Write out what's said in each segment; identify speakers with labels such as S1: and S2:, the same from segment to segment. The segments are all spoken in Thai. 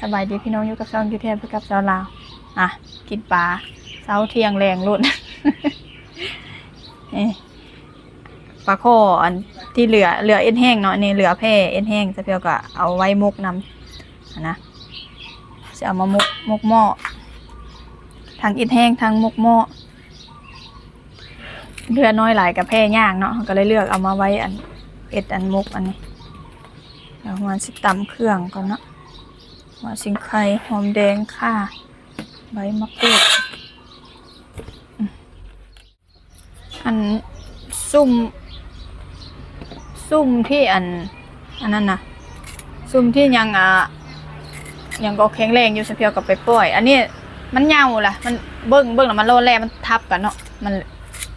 S1: สบายดีพี่น้องอยู่กับช่องยูเทียบกับสาวลาวอะกินปลาเช้าเที่ยงแรงรุ่นนี่ปลาโคอันที่เหลือเหลือเอ็นแห้งเนาะนี่เหลือแพ่เอ็นแห้งจะเพียวก็เอาไว้มุกนำนะจะเอามามุกมุกหม้อทั้งเอ็นแห้งทั้งมุกหม้อเลือน้อยหลายกับแพ่ย่างเนาะก็เลยเลือกเอามาไว้อันเอ็ดอันมุกอันนี้เอามาสิตำเครื่องก่อนเนาะ หัวสิงไข่หอมแดงค่ะ ใบมะกรูด อันซุ่ม ซุ่มที่อัน อันนั้นนะซุ่มที่ยังอะยังก็แข็งแรงอยู่สเพียวกับไปปล่อย อันนี้มันยาวล่ะ มันเบิ้งเบิ้งแล้วมันโลแร่มันทับกันเนาะ มัน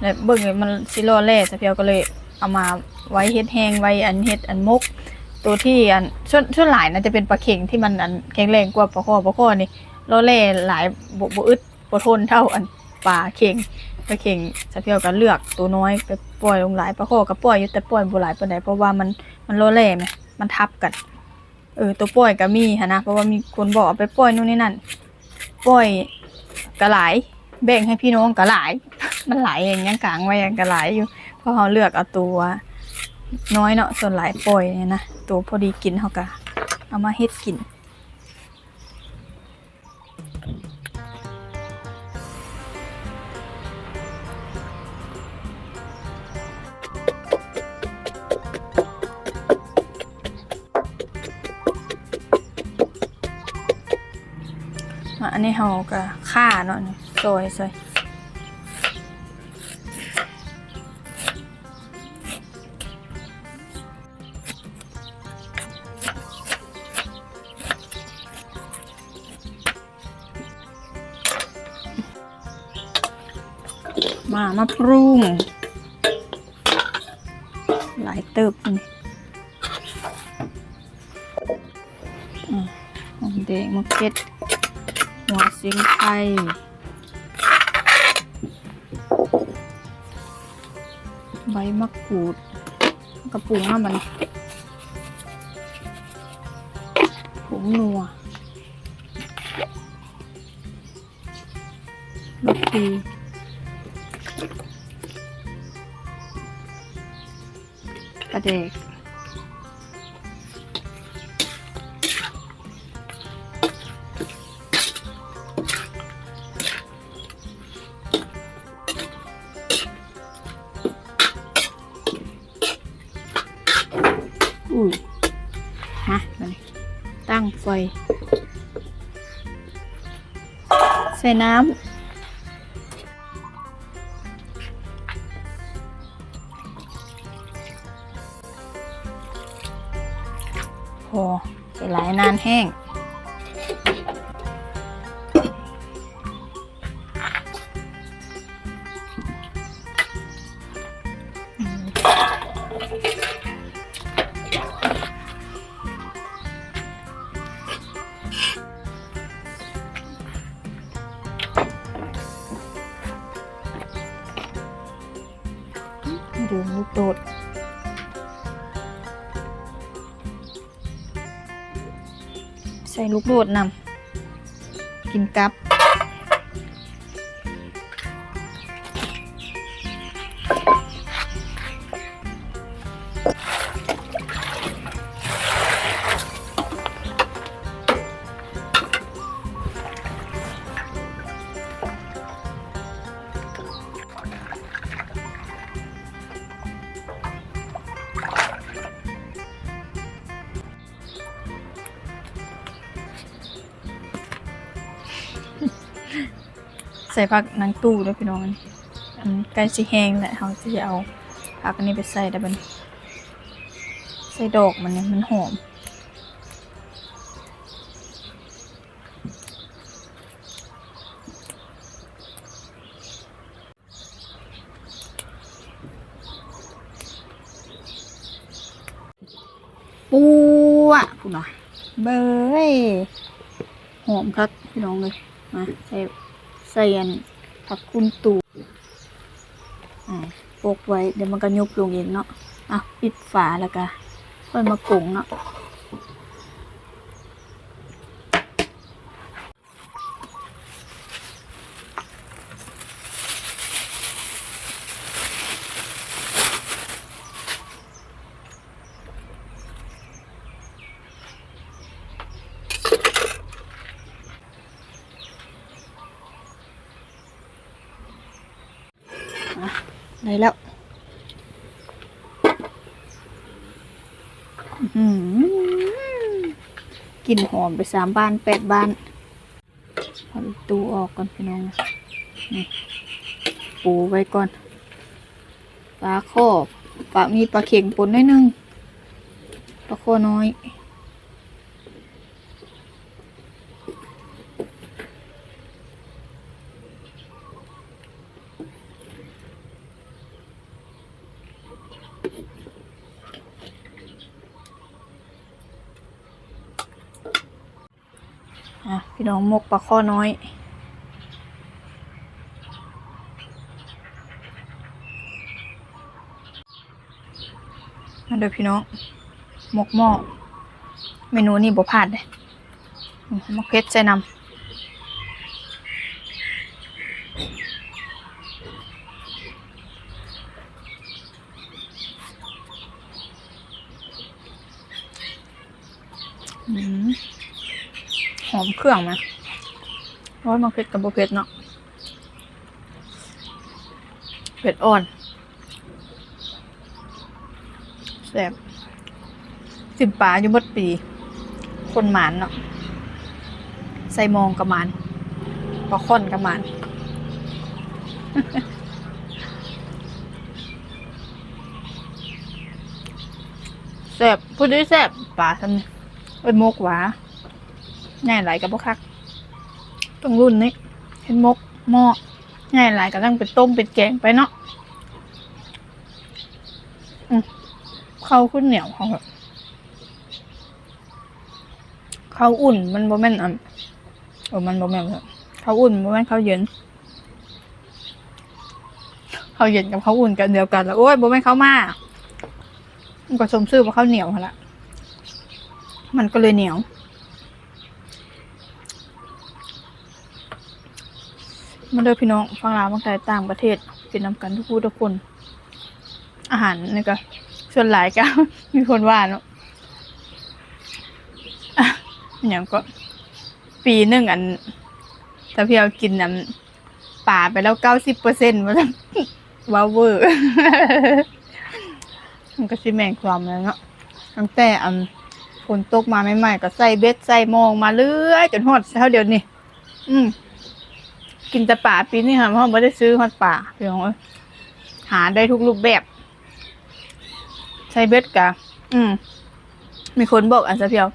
S1: เลยเบิ้งมันสิโลแร่สเพียวก็เลยเอามาไว้เฮ็ดแห้งไว้อันเฮ็ดอันมก ตัวที่อันช่วช่วหลายนะจะเป็นปลาเข่งที่มันอันแข็งแรงกว่าปลาข้อปลาข้อนี่โลเล่หลายบบอึดบทนเท่าอันปลาเข่งปลาเข่งสะเพียวกันเลือกตัวน้อยไปปล่อยลงหลายปลาข้อก็ปล่อยอยู่แต่ปล่อยบ่หลายปานใดเพราะว่ามันมันโลเล่ไหมมันทับกันเออตัวปล่อยก็มีหันะเพราะว่ามีคนบอกเอาไปปล่อยนู่นนี่นั่นปล่อยก็หลายแบ่งให้พี่น้องก็หลาย มันหลายอย่างยังกลางไว้ยังก็หลายอยู่เพราะเขาเลือกเอาตัว น้อยเนาะส่วนหลายปล่อยเนี่ยนะตัวพอดีกินเขาก็เอามาเฮ็ดกินอันนี้เขาก็ฆ่าเนาะซอยซอย มามาปรุง หลายเติบนี่อะหอมแดงมะเขือหัวสิงไข่ใบมะกรูดกระปุกน้ำมันผงนัวรสดี กระเดกอุ้ยมาไปตั้งไฟ ใส่น้ำ นานแห้งดูลูก ใส่ลูกโดดนำกินกับ ใส่ผักนางตู้ด้วยพี่น้องอันนี้อันใกล้สิแห้งแหละเขาจะเอาผักอันนี้ไปใส่ได้บัดนใส่ดอกมันเนี่ยมันหอมปูอะพูดหน่อยเบยหอมครับพี่น้องเลย มาใส่ใส่อันผักคุณตูอ่าโปกไว้เดี๋ยวมันก็ยุบลงเองเนาะอะปิดฝาแล้วก็ค่อยมากุงเนาะ ได้แล้วกลิ่นหอมไปสามบ้านแปดบ้านเอาตู้ออกก่อนพี่น้องนี่ปูไว้ก่อนปลาข้อปลามีปลาเข่งปนหน้อยนึงปลาข้อน้อย พี่น้องมกปลาข้อน้อย มาเด้อพี่น้องมกหม้อเมนูนี้บ่พลาดเลยมมะเขือใส่น้ำอืม หอมเครื่องไหมโอ้ยมะเขือกับบ่เผ็ดเนาะเผ็ดอ่อนแซ่บสิบป่าอยู่หมดปี คนหมานเนาะใส่มองกับมานปลาค่อนกับมานแซ่บพูดด้แซ่บป่าทำเอ้ยมกหวา ง่ายหลายกับพวกคักต้องรุ่นนี้เห็นมกหม้อง่ายหลายก็ต้องเป็นต้มเป็นแกงไปเนาะอืมข้าขึ้นเหนียวเขาแบบข้าวอุ่นมันบ่แม่นอะโอ้มันบ่แม่นแบบข้าวอุ่นบ่แม่นข้าวเย็นข้าวเย็นกับข้าวอุ่นกันเดียวกันแล้วโอ้ยบ่แม่นข้าวมามันก็สมชื่อว่าข้าวเหนียวหั่นละมันก็เลยเหนียว มาเด้อพี่น้องฟังลาวฟังไทยต่างประเทศกินนำกันทุกผู้ทุกคน อาหารนี่ก็ส่วนหลายก็ มีคนว่าเนาะอะอย่างก็ ปีหนึ่งอันถ้าพี่เอากินน้ำป่าไปแล้วเก้าสิบเปอร์เซ็นต์มันว้าวเวอร์มันก็ชิแมงความแล้วเนาะตั้งแต่อันฝนตกมาใหม่ๆก็ใส่เบ็ดใส่มองมาเรื่อยจนฮอดเท่าเดียวนี่อืม กินแต่ป่าปีนี้ค่ะเพราะไม่ได้ซื้อฮอดป่าเพี่น้องหาได้ทุกรูปแบบใช้เบ็ดกะอืม มีคนบอกอันจะเพียว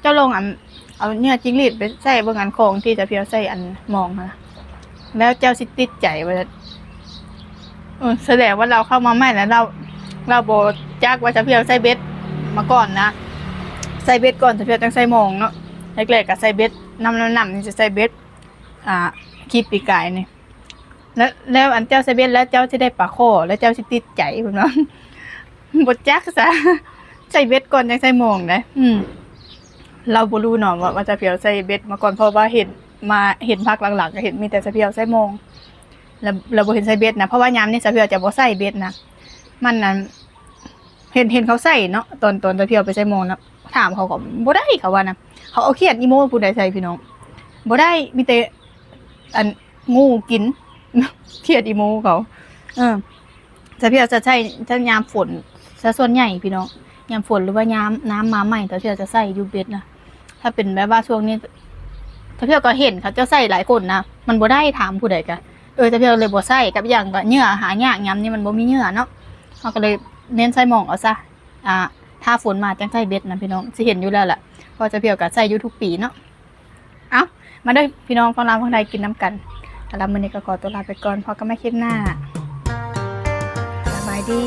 S1: เจ้าลองอัน เอาเนี่ยจิ้งหรีดไปใส่เบางอันของที่จะเพียวใส่อันมองค่ะแล้วเจ้าสิติดใจว่าจะเออแสดงว่าเราเข้ามาใหม่แล้วเรา เราโบจักว่าจะเพียวใส่เบ็ดมาก่อนนะใส่เบ็ดก่อนจะเพียวจังใส่มองเนาะแรกๆก็ใส่เบ็ดนำน้ำนำนี่จะใส่เบ็ดอ่า คลิปปีกายนี่แล้วแล้วอันเจ้าใส่เบ็ดแล้วเจ้าจะได้ปลาโคแล้วเจ้าสิติดใจคุณน้องบดจักซะใส่เบ็ดก่อนยังใส่โมงนะอืม เราบรู้เนาะว่าว่าจะเพียวใส่เบ็ดมาก่อนเพราะว่าเห็นมาเห็นพักหลังๆก็เห็นมีแต่จะเพียวใส่โมงแล้วเราบเห็นใส่เบ็ดนะเพราะว่ายามนี้จะเพียวจะบ่ใส่เบ็ดนะมันนั้นเห็นเห็นเขาใส่เนาะตอนตอนจะเพียวไปใส่โมงนะถามเขาก็บ่ได้เขาว่านะเขาเอาเขียดอีโม่ผู้ใดใส่พี่น้องบ่ได้มีแต่ อันงูกินเขียดอีโมเขาเออจะเพียวจะใช้ถ้ายามฝนซะส่วนใหญ่พี่น้องยามฝนหรือว่ายามน้ำมาใหม่แต่เที่ยวจะใส่ยูเบ็ดนะถ้าเป็นแบบว่าช่วงนี้ถ้าเที่ยวก็เห็นเขาจะใส่หลายคนนะมันบ่ได้ถามผู้ใดกันเออแต่เที่ยวเลยบ่ใส่กับอย่างก็เหงื่อหายากยามนี้มันบ่มีเหงื่อเนาะเขาก็เลยเน้นใส่หมองเอาซะอ่าถ้าฝนมาจังใส่เบ็ดนะพี่น้องสิเห็นอยู่แล้วแหละเพอจะเพียวกับใส่ยูทุกปีเนาะ มาด้อพี่น้องของรามฟังใดกินน้ำกันแต่ละมือนี้ก็ขอตัวลาไปก่อนพอก็ไม่คลิปหน้าสบายดี